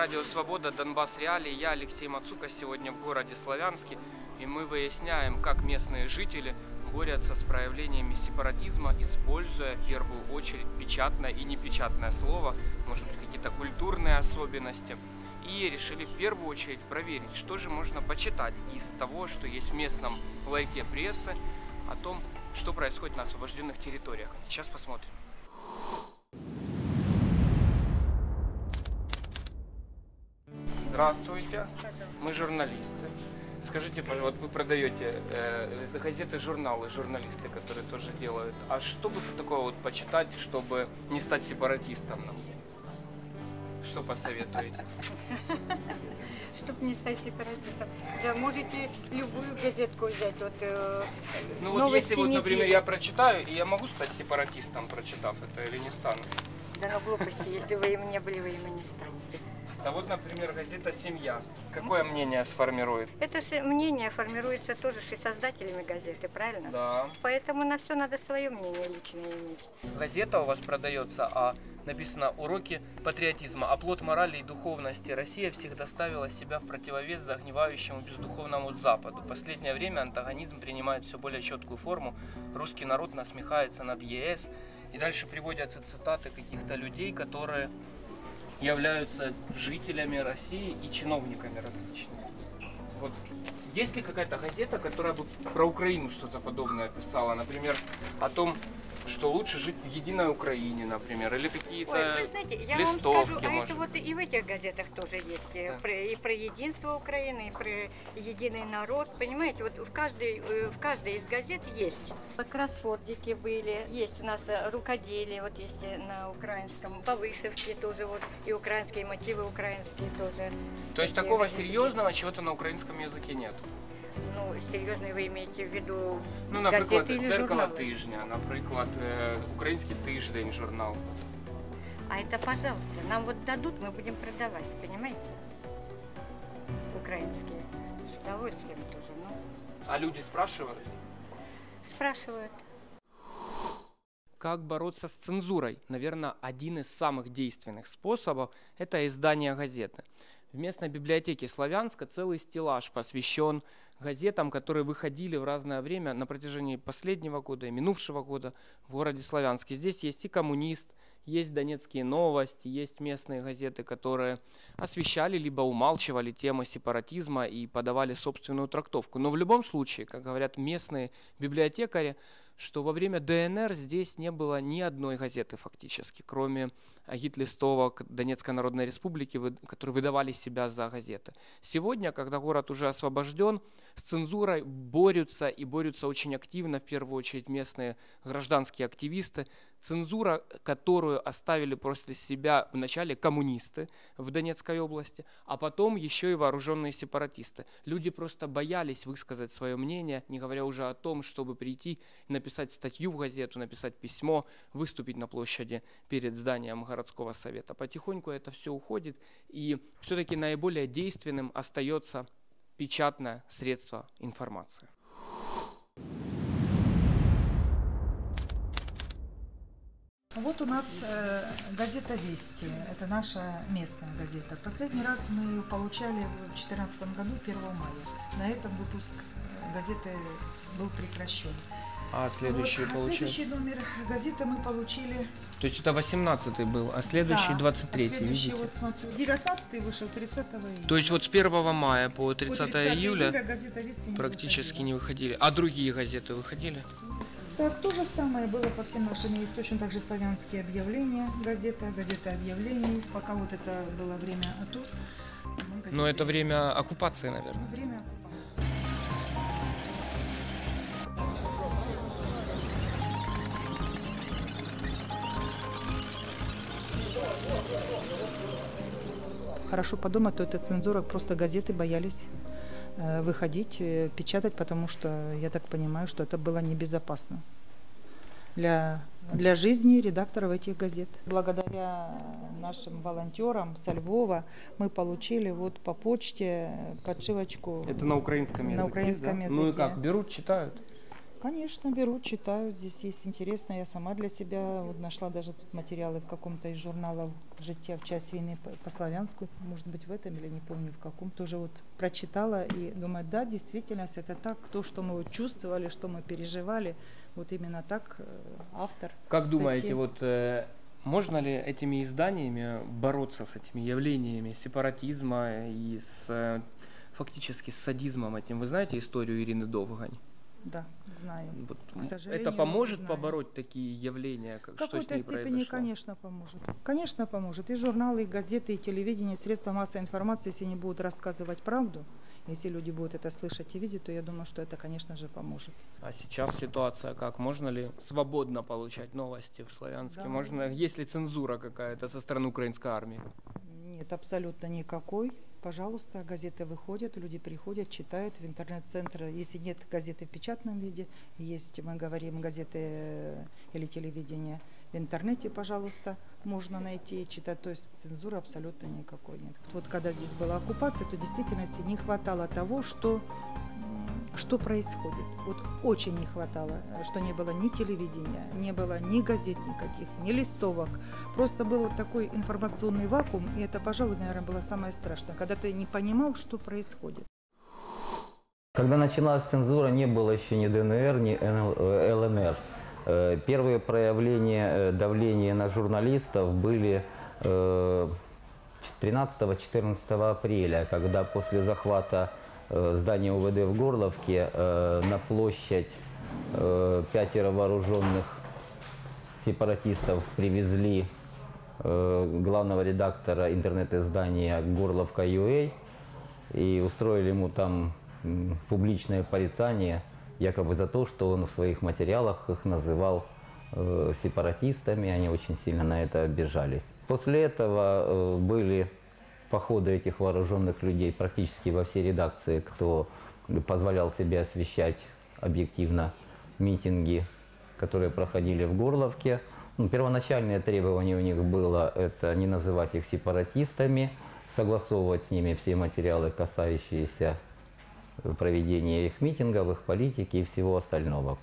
«Радио Свобода. Донбасс Реалии». Я Алексей Мацука сегодня в городе Славянске. И мы выясняем, как местные жители борются с проявлениями сепаратизма, используя в первую очередь печатное и непечатное слово, может быть, какие-то культурные особенности. И решили в первую очередь проверить, что же можно почитать из того, что есть в местном ларьке прессы, о том, что происходит на освобожденных территориях. Сейчас посмотрим. Здравствуйте, мы журналисты. Скажите, пожалуйста, вот вы продаете э, газеты, журналы, журналисты, которые тоже делают. А что бы такое вот почитать, чтобы не стать сепаратистом? нам? Что посоветуете? Чтобы не стать сепаратистом. Да, можете любую газетку взять. Вот, э, Ну вот если вот, например, я прочитаю, и я могу стать сепаратистом, прочитав это, или не стану? Да ну глупости, если вы им не были, вы им и не станете. А вот, например, газета «Семья». Какое мнение сформирует? Это мнение формируется тоже же и создателями газеты, правильно? Да. Поэтому на все надо свое мнение личное иметь. Газета у вас продается, а написано «Уроки патриотизма. Оплот морали и духовности. Россия всегда ставила себя в противовес загнивающему бездуховному Западу. Последнее время антагонизм принимает все более четкую форму. Русский народ насмехается над ЕС». И дальше приводятся цитаты каких-то людей, которые являются жителями России и чиновниками различными. Вот есть ли какая-то газета, которая бы про Украину что-то подобное писала? Например, о том, что лучше жить в единой Украине, например, или какие-то Ой, вы знаете, я вам листовки, скажу, а может это вот и в этих газетах тоже есть. э, Да. И про единство Украины, и про единый народ. Понимаете, вот в каждой, э, в каждой из газет есть. Кроссвордики были, есть у нас э, рукоделие, вот есть на украинском, повышивки тоже, вот и украинские мотивы украинские тоже. То есть такого серьезного чего-то на украинском языке нет. Ну, серьезно вы имеете в виду Ну, наприклад, газеты или дзеркало журналы? тижня, наприклад, е, український тиждень, журнал. А это, пожалуйста, нам вот дадут, мы будем продавать, понимаете? Украинские. С удовольствием тоже, ну. А люди спрашивают, Спрашивают. как бороться с цензурой. Наверное, один из самых действенных способов – это издание газеты. В местной библиотеке Славянска целый стеллаж посвящен газетам, которые выходили в разное время на протяжении последнего года и минувшего года в городе Славянске. Здесь есть и «Коммунист», есть «Донецкие новости», есть местные газеты, которые освещали либо умалчивали темы сепаратизма и подавали собственную трактовку. Но в любом случае, как говорят местные библиотекари, что во время ДНР здесь не было ни одной газеты фактически, кроме агит-листовок Донецкой Народной Республики, которые выдавали себя за газеты. Сегодня, когда город уже освобожден, с цензурой борются и борются очень активно, в первую очередь местные гражданские активисты. Цензура, которую оставили после себя вначале коммунисты в Донецкой области, а потом еще и вооруженные сепаратисты. Люди просто боялись высказать свое мнение, не говоря уже о том, чтобы прийти написать статью в газету, написать письмо, выступить на площади перед зданием городского совета. Потихоньку это все уходит, и все-таки наиболее действенным остается печатное средство информации. Вот у нас э, газета «Вести». Это наша местная газета. Последний раз мы ее получали в 2014 году, 1 мая. На этом выпуск э, газеты был прекращен. А Вот, а следующий номер газеты мы получили... То есть это 18 был, а следующий да, 23 а следующий, видите? вот смотрю, 19 вышел 30 июля. То есть вот с 1 мая по По 30, июля, газета «Вести» не практически выходила. не выходили. А другие газеты выходили? Так, то же самое было по всем нашим, есть точно так же славянские объявления, газета, газета объявлений. Пока вот это было время мы Но это время оккупации, наверное. Время оккупации. Хорошо подумать, то это цензура, просто газеты боялись э, выходить, э, печатать, потому что я так понимаю, что это было небезопасно для, для жизни редакторов этих газет. Благодаря нашим волонтерам со Львова мы получили вот по почте подшивочку. Это на украинском языке, На украинском да? Ну и языке. как, берут, читают? Конечно, беру, читаю. Здесь есть интересно. Я сама для себя вот нашла даже тут материалы в каком-то из журналов «Жития в час войны» по, по славянску. Может быть, в этом или не помню в каком. Тоже вот прочитала и думаю, да, действительность это так. То, что мы вот чувствовали, что мы переживали, вот именно так э, автор. Как статьи. думаете, вот э, можно ли этими изданиями бороться с этими явлениями сепаратизма и с э, фактически с садизмом этим? Вы знаете историю Ирины Довгань? Да, знаю. Вот, К сожалению, это поможет побороть такие явления, как В какой-то степени, произошло? конечно, поможет. Конечно, поможет. И журналы, и газеты, и телевидение, и средства массовой информации, если они будут рассказывать правду, если люди будут это слышать и видеть, то я думаю, что это, конечно же, поможет. А сейчас ситуация как? Можно ли свободно получать новости в Славянске? Да. Можно, есть ли цензура какая-то со стороны украинской армии? Нет, абсолютно никакой. Пожалуйста, газеты выходят, люди приходят, читают в интернет-центр. Если нет газеты в печатном виде, есть, мы говорим, газеты э, или телевидение в интернете, пожалуйста, можно найти и читать. То есть цензуры абсолютно никакой нет. Вот когда здесь была оккупация, то в действительности не хватало того, что что происходит. Вот очень не хватало, э, что не было ни телевидения, не было ни газет никаких, ни листовок. Просто был вот такой информационный вакуум, и это, пожалуй, наверное, было самое страшное, когда ты не понимал, что происходит. Когда начиналась цензура, не было еще ни ДНР, ни НЛ э, ЛНР. Э, Первые проявления давления на журналистов были э, 13-14 апреля, когда после захвата э, здания УВД в Горловке э, на площадь э, пятеро вооруженных сепаратистов привезли главного редактора интернет-издания Горловка.ua и устроили ему там публичное порицание якобы за то, что он в своих материалах их называл сепаратистами, они очень сильно на это обижались. После этого были походы этих вооруженных людей практически во все редакции, кто позволял себе освещать объективно митинги, которые проходили в Горловке. Ну, первоначальное требование у них было это не называть их сепаратистами, согласовывать с ними все материалы, касающиеся проведения их митингов, их политики и всего остального.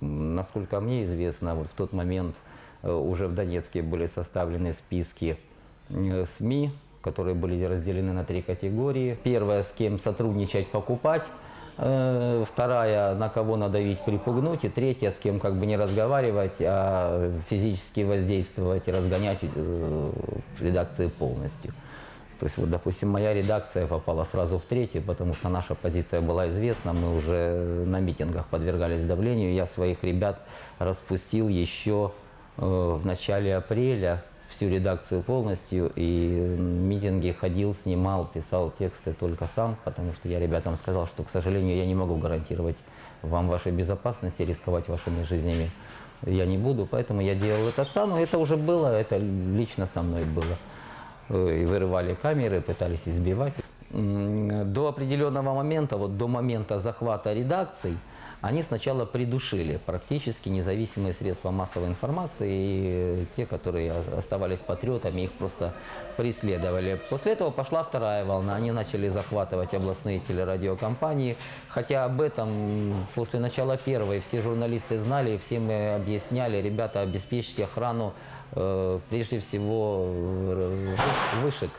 Насколько мне известно, вот в тот момент э, уже в Донецке были составлены списки э, СМИ, которые были разделены на три категории. Первая, с кем сотрудничать, покупать. Э, Вторая, на кого надавить, припугнуть. И третья, с кем как бы не разговаривать, а физически воздействовать и разгонять э, редакции полностью. То есть, вот, допустим, моя редакция попала сразу в третью, потому что наша позиция была известна, мы уже на митингах подвергались давлению. Я своих ребят распустил еще э, в начале апреля, всю редакцию полностью, и митинги ходил, снимал, писал тексты только сам, потому что я ребятам сказал, что, к сожалению, я не могу гарантировать вам вашей безопасности, рисковать вашими жизнями я не буду, поэтому я делал это сам, и это уже было, это лично со мной было и вырывали камеры, пытались избивать. До определенного момента, вот до момента захвата редакций, они сначала придушили практически независимые средства массовой информации, и те, которые оставались патриотами, их просто преследовали. После этого пошла вторая волна, они начали захватывать областные телерадиокомпании, хотя об этом после начала первой все журналисты знали, все мы объясняли, ребята, обеспечьте охрану э, прежде всего э, вышек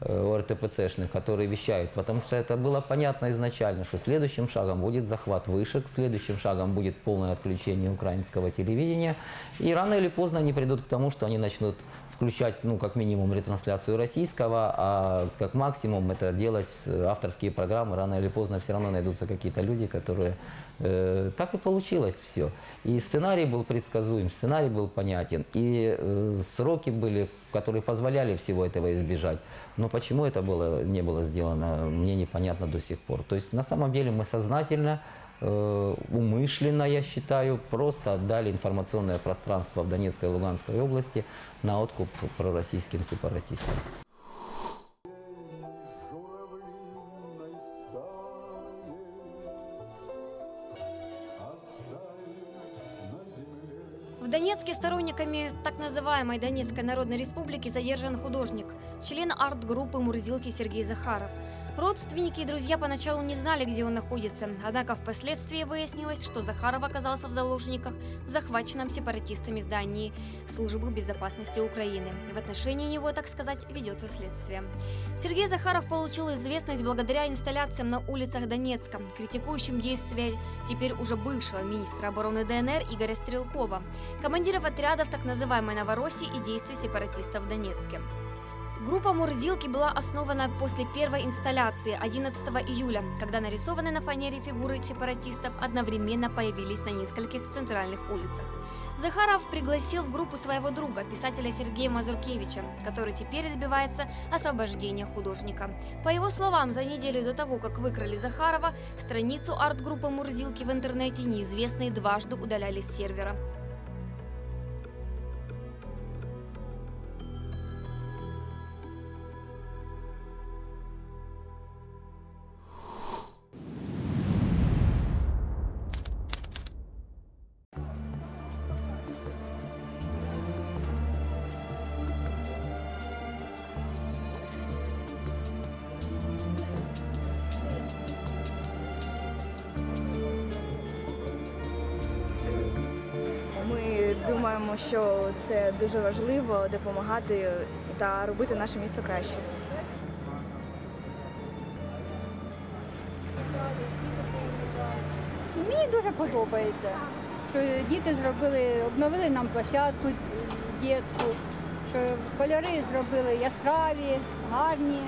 ОРТПЦшных, которые вещают, потому что это было понятно изначально, что следующим шагом будет захват вышек, следующим шагом будет полное отключение украинского телевидения, и рано или поздно они придут к тому, что они начнут включать, ну, как минимум, ретрансляцию российского, а как максимум это делать э, авторские программы. Рано или поздно все равно найдутся какие-то люди, которые... э, так и получилось все. И сценарий был предсказуем, сценарий был понятен, и э, сроки были, которые позволяли всего этого избежать. Но почему это было, не было сделано, мне непонятно до сих пор. То есть на самом деле мы сознательно умышленно, я считаю, просто отдали информационное пространство в Донецкой и Луганской области на откуп пророссийским сепаратистам. В Донецке сторонниками так называемой Донецкой Народной Республики задержан художник, член арт-группы «Мурзилки» Сергей Захаров. Родственники и друзья поначалу не знали, где он находится, однако впоследствии выяснилось, что Захаров оказался в заложниках в захваченном сепаратистами здании Службы безопасности Украины. И в отношении него, так сказать, ведется следствие. Сергей Захаров получил известность благодаря инсталляциям на улицах Донецка, критикующим действия теперь уже бывшего министра обороны ДНР Игоря Стрелкова, командиров отрядов так называемой Новороссии и действий сепаратистов в Донецке. Группа Мурзилки была основана после первой инсталляции 11 июля, когда нарисованные на фанере фигуры сепаратистов одновременно появились на нескольких центральных улицах. Захаров пригласил в группу своего друга, писателя Сергея Мазуркевича, который теперь добивается освобождения художника. По его словам, за неделю до того, как выкрали Захарова, страницу арт-группы Мурзилки в интернете неизвестные дважды удаляли с сервера. Що це дуже важливо допомагати та робити наше місто краще. Мені дуже подобається, що діти зробили, обновили нам площадку дитячу, що кольори зробили яскраві, гарні.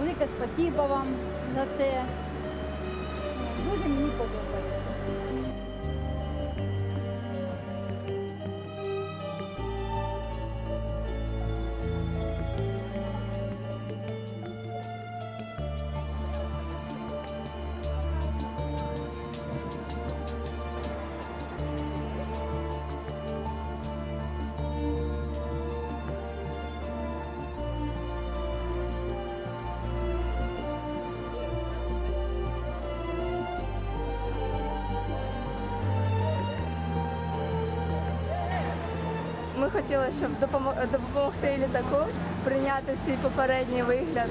Велике спасибо вам за це. Дуже мені подобається. Ми хотіли, щоб допомо- допомогти літаку прийняти свій попередній вигляд.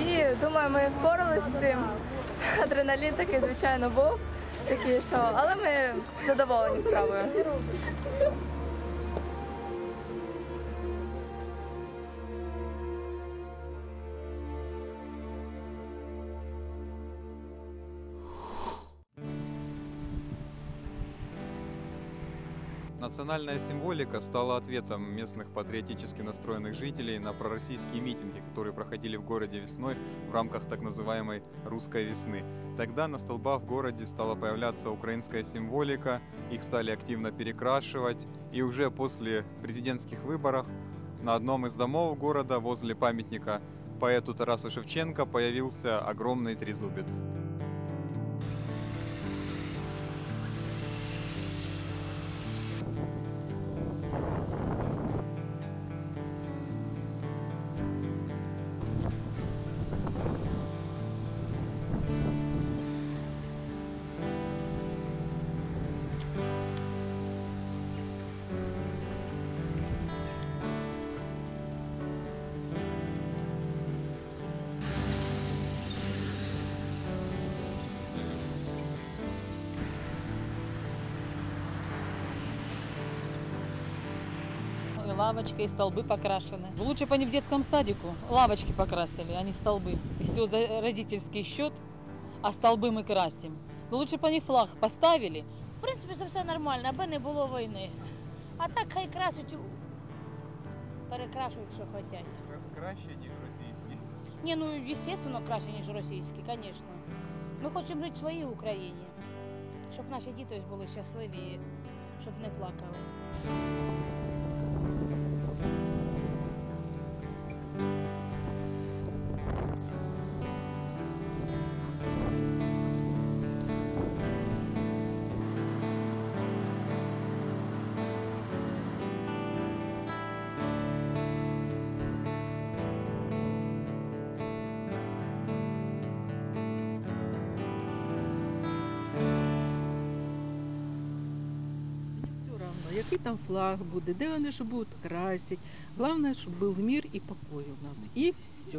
І думаю, ми впоралися з цим. Адреналін такий, звичайно, був. Такий, що... Але ми задоволені справою. Национальная символика стала ответом местных патриотически настроенных жителей на пророссийские митинги, которые проходили в городе весной в рамках так называемой «русской весны». Тогда на столбах в городе стала появляться украинская символика, их стали активно перекрашивать, и уже после президентских выборов на одном из домов города возле памятника поэту Тарасу Шевченко появился огромный трезубец. лавочка, и столбы покрашены. Лучше бы они в детском садику лавочки покрасили, а не столбы. І все за родительский счет, а столби ми красимо. Ну, лучше б вони флаг поставили, В принципі, це все нормально, аби не було війни. А так хай красять, у- перекрашують, що хочуть. Краще, ніж російський. Ні, ну, звісно, краще, ніж російські, звісно. Ми хочемо жити в своїй Україні, щоб наші діти були щасливі, щоб не плакали. Який там флаг буде, де вони що будуть красити. Головне, щоб був мир і покой у нас. І все.